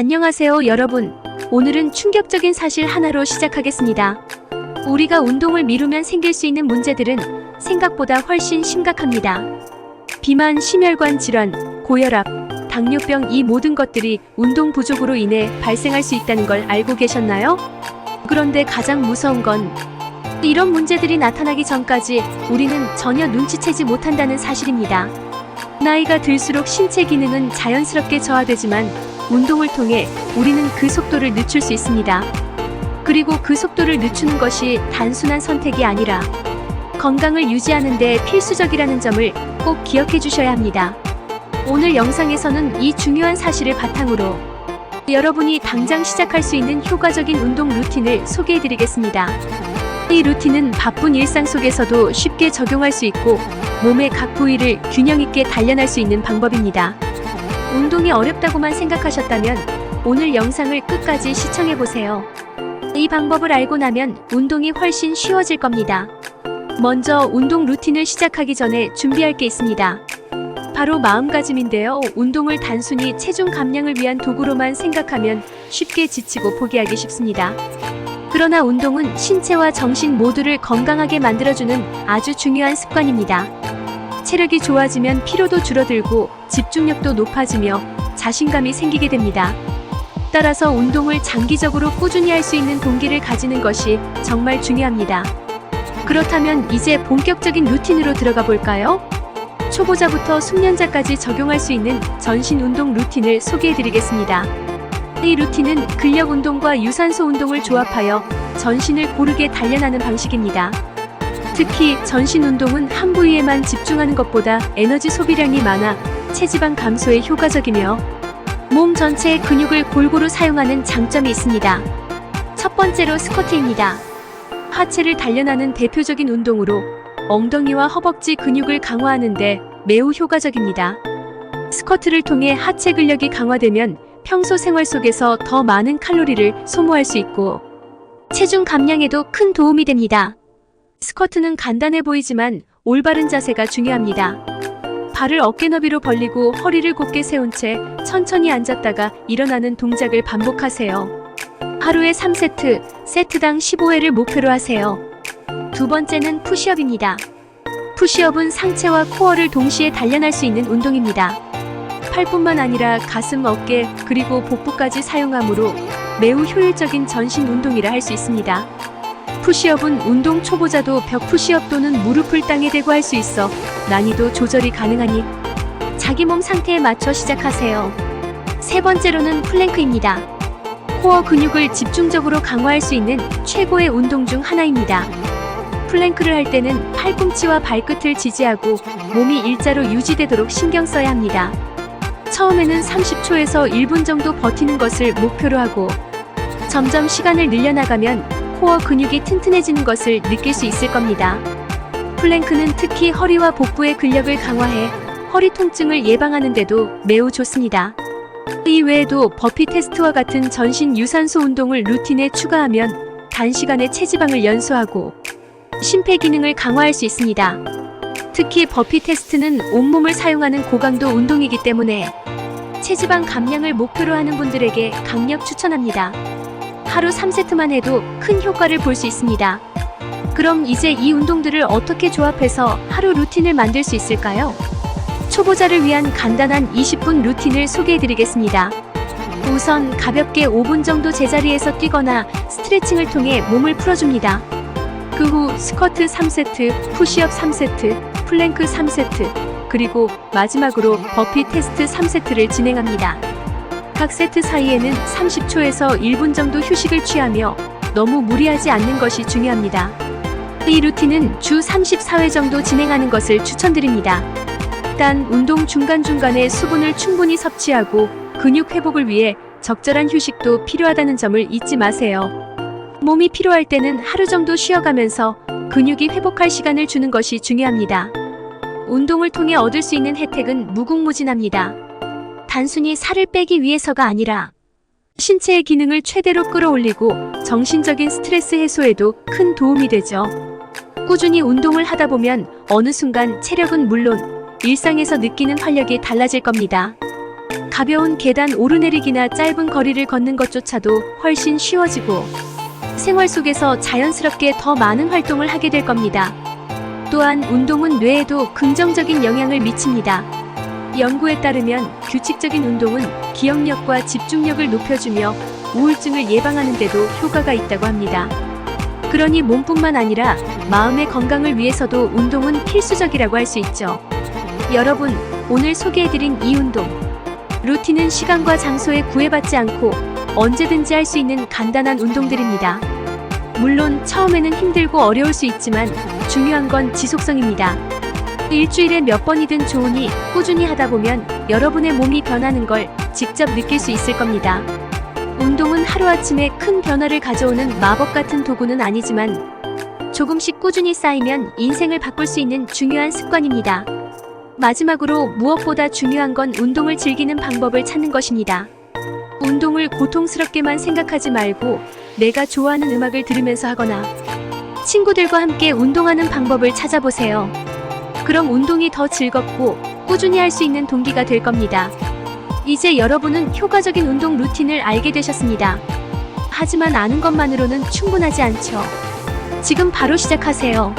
안녕하세요, 여러분. 오늘은 충격적인 사실 하나로 시작하겠습니다. 우리가 운동을 미루면 생길 수 있는 문제들은 생각보다 훨씬 심각합니다. 비만, 심혈관 질환, 고혈압, 당뇨병 이 모든 것들이 운동 부족으로 인해 발생할 수 있다는 걸 알고 계셨나요? 그런데 가장 무서운 건 이런 문제들이 나타나기 전까지 우리는 전혀 눈치채지 못한다는 사실입니다. 나이가 들수록 신체 기능은 자연스럽게 저하되지만 운동을 통해 우리는 그 속도를 늦출 수 있습니다. 그리고 그 속도를 늦추는 것이 단순한 선택이 아니라 건강을 유지하는 데 필수적이라는 점을 꼭 기억해 주셔야 합니다. 오늘 영상에서는 이 중요한 사실을 바탕으로 여러분이 당장 시작할 수 있는 효과적인 운동 루틴을 소개해 드리겠습니다. 이 루틴은 바쁜 일상 속에서도 쉽게 적용할 수 있고 몸의 각 부위를 균형 있게 단련할 수 있는 방법입니다. 운동이 어렵다고만 생각하셨다면 오늘 영상을 끝까지 시청해 보세요. 이 방법을 알고 나면 운동이 훨씬 쉬워질 겁니다. 먼저 운동 루틴을 시작하기 전에 준비할 게 있습니다. 바로 마음가짐인데요. 운동을 단순히 체중 감량을 위한 도구로만 생각하면 쉽게 지치고 포기하기 쉽습니다. 그러나 운동은 신체와 정신 모두를 건강하게 만들어주는 아주 중요한 습관입니다. 체력이 좋아지면 피로도 줄어들고 집중력도 높아지며 자신감이 생기게 됩니다. 따라서 운동을 장기적으로 꾸준히 할 수 있는 동기를 가지는 것이 정말 중요합니다. 그렇다면 이제 본격적인 루틴으로 들어가 볼까요? 초보자부터 숙련자까지 적용할 수 있는 전신 운동 루틴을 소개해 드리겠습니다. 이 루틴은 근력 운동과 유산소 운동을 조합하여 전신을 고르게 단련하는 방식입니다. 특히 전신 운동은 한 부위에만 집중하는 것보다 에너지 소비량이 많아 체지방 감소에 효과적이며 몸 전체의 근육을 골고루 사용하는 장점이 있습니다. 첫 번째로 스쿼트입니다. 하체를 단련하는 대표적인 운동으로 엉덩이와 허벅지 근육을 강화하는데 매우 효과적입니다. 스쿼트를 통해 하체 근력이 강화되면 평소 생활 속에서 더 많은 칼로리를 소모할 수 있고 체중 감량에도 큰 도움이 됩니다. 스쿼트는 간단해 보이지만 올바른 자세가 중요합니다. 발을 어깨 너비로 벌리고 허리를 곧게 세운 채 천천히 앉았다가 일어나는 동작을 반복하세요. 하루에 3세트, 세트당 15회를 목표로 하세요. 두 번째는 푸시업입니다. 푸시업은 상체와 코어를 동시에 단련할 수 있는 운동입니다. 팔뿐만 아니라 가슴, 어깨, 그리고 복부까지 사용하므로 매우 효율적인 전신 운동이라 할 수 있습니다. 푸시업은 운동 초보자도 벽 푸시업 또는 무릎을 땅에 대고 할 수 있어 난이도 조절이 가능하니 자기 몸 상태에 맞춰 시작하세요. 세 번째로는 플랭크입니다. 코어 근육을 집중적으로 강화할 수 있는 최고의 운동 중 하나입니다. 플랭크를 할 때는 팔꿈치와 발끝을 지지하고 몸이 일자로 유지되도록 신경 써야 합니다. 처음에는 30초에서 1분 정도 버티는 것을 목표로 하고 점점 시간을 늘려나가면 코어 근육이 튼튼해지는 것을 느낄 수 있을 겁니다. 플랭크는 특히 허리와 복부의 근력을 강화해 허리 통증을 예방하는데도 매우 좋습니다. 이 외에도 버피 테스트와 같은 전신 유산소 운동을 루틴에 추가하면 단시간에 체지방을 연소하고 심폐 기능을 강화할 수 있습니다. 특히 버피 테스트는 온몸을 사용하는 고강도 운동이기 때문에 체지방 감량을 목표로 하는 분들에게 강력 추천합니다. 하루 3세트만 해도 큰 효과를 볼 수 있습니다. 그럼 이제 이 운동들을 어떻게 조합해서 하루 루틴을 만들 수 있을까요? 초보자를 위한 간단한 20분 루틴을 소개해 드리겠습니다. 우선 가볍게 5분 정도 제자리에서 뛰거나 스트레칭을 통해 몸을 풀어줍니다. 그 후 스쿼트 3세트, 푸시업 3세트, 플랭크 3세트, 그리고 마지막으로 버피 테스트 3세트를 진행합니다. 각 세트 사이에는 30초에서 1분 정도 휴식을 취하며 너무 무리하지 않는 것이 중요합니다. 이 루틴은 주 34회 정도 진행하는 것을 추천드립니다. 단 운동 중간중간에 수분을 충분히 섭취하고 근육 회복을 위해 적절한 휴식도 필요하다는 점을 잊지 마세요. 몸이 피로할 때는 하루 정도 쉬어가면서 근육이 회복할 시간을 주는 것이 중요합니다. 운동을 통해 얻을 수 있는 혜택은 무궁무진합니다. 단순히 살을 빼기 위해서가 아니라 신체의 기능을 최대로 끌어올리고 정신적인 스트레스 해소에도 큰 도움이 되죠. 꾸준히 운동을 하다 보면 어느 순간 체력은 물론 일상에서 느끼는 활력이 달라질 겁니다. 가벼운 계단 오르내리기나 짧은 거리를 걷는 것조차도 훨씬 쉬워지고 생활 속에서 자연스럽게 더 많은 활동을 하게 될 겁니다. 또한 운동은 뇌에도 긍정적인 영향을 미칩니다. 연구에 따르면 규칙적인 운동은 기억력과 집중력을 높여주며 우울증을 예방하는 데도 효과가 있다고 합니다. 그러니 몸뿐만 아니라 마음의 건강을 위해서도 운동은 필수적이라고 할 수 있죠. 여러분, 오늘 소개해드린 이 운동. 루틴은 시간과 장소에 구애받지 않고 언제든지 할 수 있는 간단한 운동들입니다. 물론 처음에는 힘들고 어려울 수 있지만 중요한 건 지속성입니다. 일주일에 몇 번이든 좋으니 꾸준히 하다 보면 여러분의 몸이 변하는 걸 직접 느낄 수 있을 겁니다. 운동은 하루아침에 큰 변화를 가져오는 마법 같은 도구는 아니지만 조금씩 꾸준히 쌓이면 인생을 바꿀 수 있는 중요한 습관입니다. 마지막으로 무엇보다 중요한 건 운동을 즐기는 방법을 찾는 것입니다. 운동을 고통스럽게만 생각하지 말고 내가 좋아하는 음악을 들으면서 하거나 친구들과 함께 운동하는 방법을 찾아보세요. 그럼 운동이 더 즐겁고 꾸준히 할 수 있는 동기가 될 겁니다. 이제 여러분은 효과적인 운동 루틴을 알게 되셨습니다. 하지만 아는 것만으로는 충분하지 않죠. 지금 바로 시작하세요.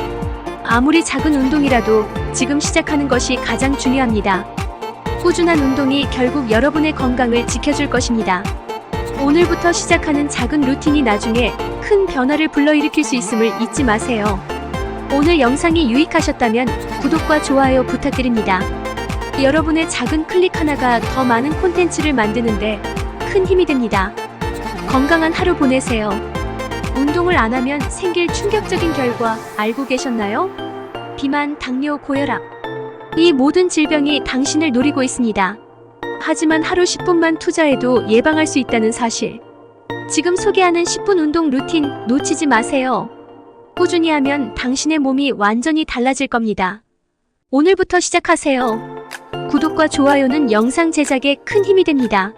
아무리 작은 운동이라도 지금 시작하는 것이 가장 중요합니다. 꾸준한 운동이 결국 여러분의 건강을 지켜줄 것입니다. 오늘부터 시작하는 작은 루틴이 나중에 큰 변화를 불러일으킬 수 있음을 잊지 마세요. 오늘 영상이 유익하셨다면 구독과 좋아요 부탁드립니다. 여러분의 작은 클릭 하나가 더 많은 콘텐츠를 만드는데 큰 힘이 됩니다. 건강한 하루 보내세요. 운동을 안 하면 생길 충격적인 결과 알고 계셨나요? 비만, 당뇨, 고혈압. 이 모든 질병이 당신을 노리고 있습니다. 하지만 하루 10분만 투자해도 예방할 수 있다는 사실. 지금 소개하는 10분 운동 루틴 놓치지 마세요. 꾸준히 하면 당신의 몸이 완전히 달라질 겁니다. 오늘부터 시작하세요. 구독과 좋아요는 영상 제작에 큰 힘이 됩니다.